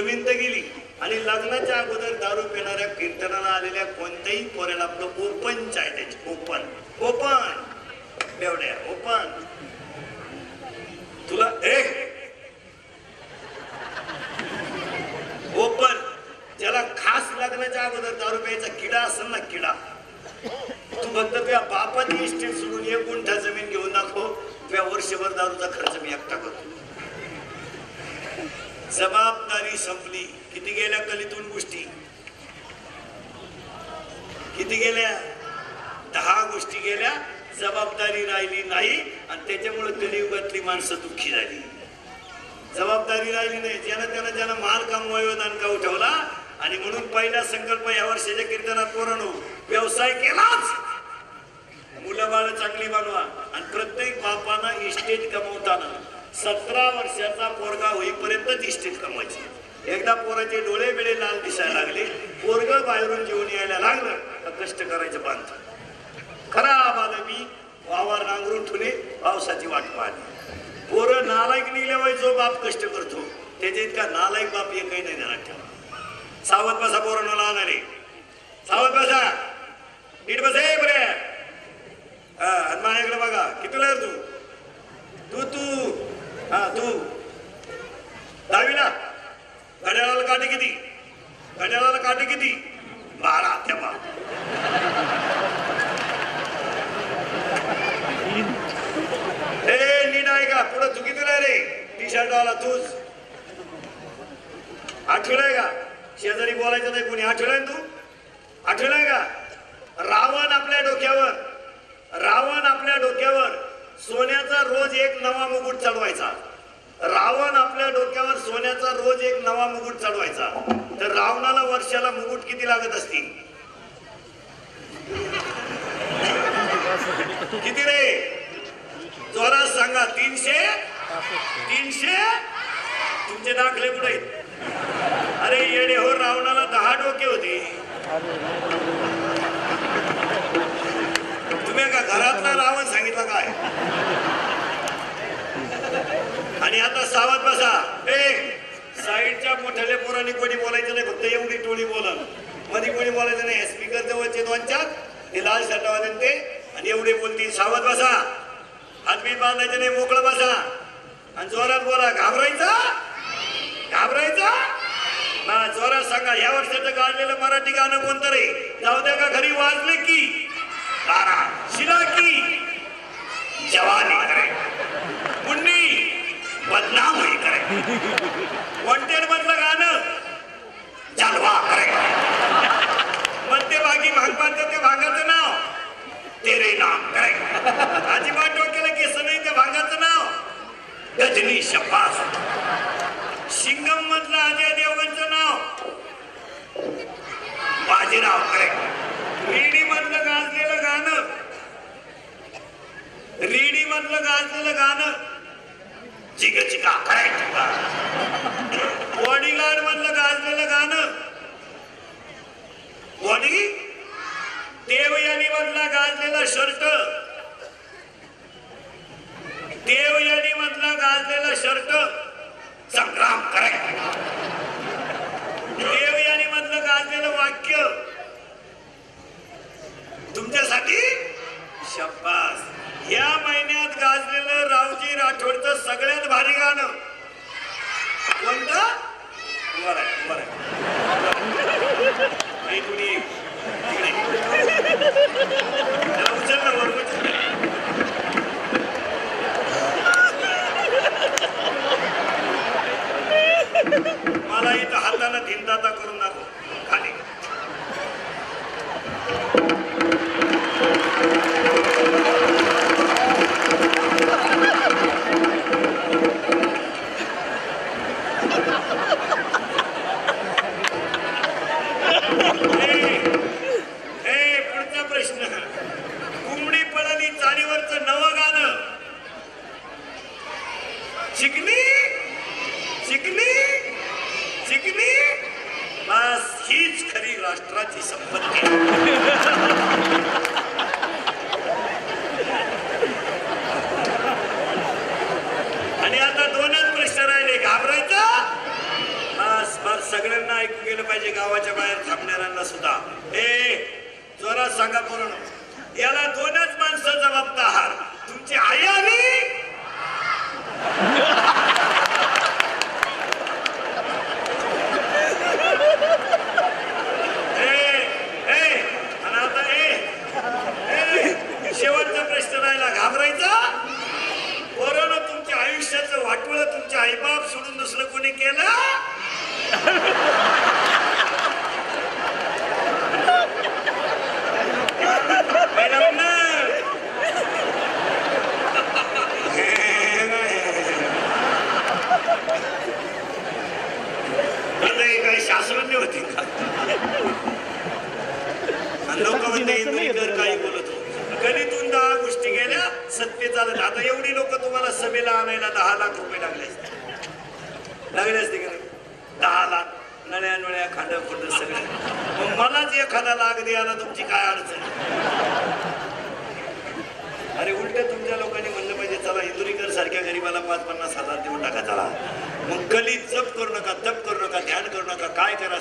जमीन तर गेली. आणि लग्नाच्या अगोदर दारू पिणाऱ्या कीर्तनाला आलेल्या कोणत्याही पोऱ्याला आपलं ओपन चाय त्याची ओपन. ओपन. बेवड्या. ओपन. तुला ए! ओपन. ज्याला खास लग्नाच्या अगोदर दारू प्यायचा किडा असेल ना किडा तू फक्त तुझ्या बापाची इस्टेट सोडून एक गुंठा जमीन घेऊन दाखव. तुझ्या वर्षभर दारूचा खर्च मी एकटा करतो. जबाबदारी संपली. किती गेल्या कलीतून गोष्टी? किती गेल्या? दहा गोष्टी गेल्या जबाबदारी राहिली नाही आणि त्याच्यामुळे कलियुगातली माणसं दुःखी झाली. जबाबदारी राहिली नाही. ज्यानं त्यानं ज्यानं माल कमवाय दानकाऊ ठेवला आणि म्हणून पहिला संकल्प या वर्षाच्या कीर्तनात पोरानो व्यवसाय केलाच. मुलं बाळ चांगली बनवा आणि प्रत्येक बापानं इस्टेट कमवताना सतरा वर्षाचा पोरगा होईपर्यंत इस्टेट कमवायची. एकदा पोराचे डोळे बिळे लाल दिसायला लागले. पोरग बाहेरून जेवून यायला लागलं तर कष्ट करायचं बांध. खरा मी वावर नांगरून ठुले पावसाची वाट पाहली. पोरं नालायक निघल्यामुळे जो बाप कष्ट करतो त्याच्या इतका नालायक बाप एकही नाही देणार ठेवा सावध बसा पोरण लहान रे सावध बसा नीट बसे बरे हा आणि माझ्याकडे बघा कितीला आहे तू तू तू हा तू दहावीला घड्याळाला काटे किती घड्याळाला काटे किती बारा तेव्हा. ए नीट आहे का पुढे चुकीचं रे. टी शर्ट वाला तूच. आठवलंय का? शेजारी बोलायचं नाही कोणी. आठवलंय तू? आठवलंय का? रावण आपल्या डोक्यावर रावण आपल्या डोक्यावर सोन्याचा रोज एक नवा मुकुट चढवायचा. रावण आपल्या डोक्यावर सोन्याचा रोज एक नवा मुकुट चढवायचा. तर रावणाला वर्षाला मुकुट किती लागत असतील? किती रे? जोरात सांगा तीनशे? तीनशे? तुमचे दाखले कुठे आहेत? अरे येडे हो रावणाला दहा डोके होते तुम्ही का घरातला रावण सांगितलं काय आणि आता सावध बसा. ए साईडच्या मोठ्याल्या पोरांनी कोणी बोलायचं नाही फक्त एवढी टोळी बोला मध्ये कोणी बोलायचं नाही स्पीकर जवळचे दोनच्या ते लाल शर्टावाले ते आणि एवढे बोलतील. सावध बसा. हातबीत बांधायचे नाही मोकळं बसा. आणि जोरात बोला घाबरायचं? घाबरायचं? ना जोरात सांगा या वर्षाचं गाजलेलं मराठी गाणं कोणतं रे? जाऊ द्या का घरी वाजले की? बारा शिला की? जवानी वॉन्टेड मधलं गाणं. जलवा करे मध्यभागी भाग पाडतं ते भागाचं नाव. तेरे नाम करे रावजी सगळ्यात भारी गाणं. कोणतं? बरं आहे, बरं आहे. हे कुणी उचल ना वर मला इथं हाताला धिंदाता करून दाखव. खाली ए, ए, पुढचा प्रश्न कुंबडी पळाली चालीवरचं नवं गाणं शिकली शिकली शिकली बस हीच खरी राष्ट्राची संपत्ती. आणि आता दोनच प्रश्न राहिले. घाबरायचं? बस बस सगळ्यांना ऐकून गेलं पाहिजे. गावाच्या बाहेर थांबणाऱ्यांना सुद्धा. ए जोरात सांगा पूर्ण याला दोन माणसं जबाबदार तुमची आई आणि ए, ए, आणि आता ए, ए, शेवटचा प्रश्न राहिला घाबरायचा बरोबर तुमच्या आयुष्याचं वाटवळ तुमच्या आईबाप सोडून दुसरं कोणी केलं मॅडम ना आता हे काय शास्त्रज्ञ होते का आणि लोक म्हणते इंदुरीकर काही बोलत होते. गणितून दहा गोष्टी गेल्या सत्य चालत. आता एवढी लोक तुम्हाला सभेला आणायला दहा लाख रुपये लागले असते. लागले असते का दहा लाख. नळ्या नळ्या खांड खुंड सगळे. मग मलाच एखादा लाख द्यायला तुमची काय अडचण? अरे उलट तुमच्या लोकांनी म्हणलं पाहिजे चला इंदुरीकर सारख्या गरीबाला पाच पन्नास हजार देऊन टाका चला. मग कली जप करू नका तप करू नका ध्यान करू नका काय करा?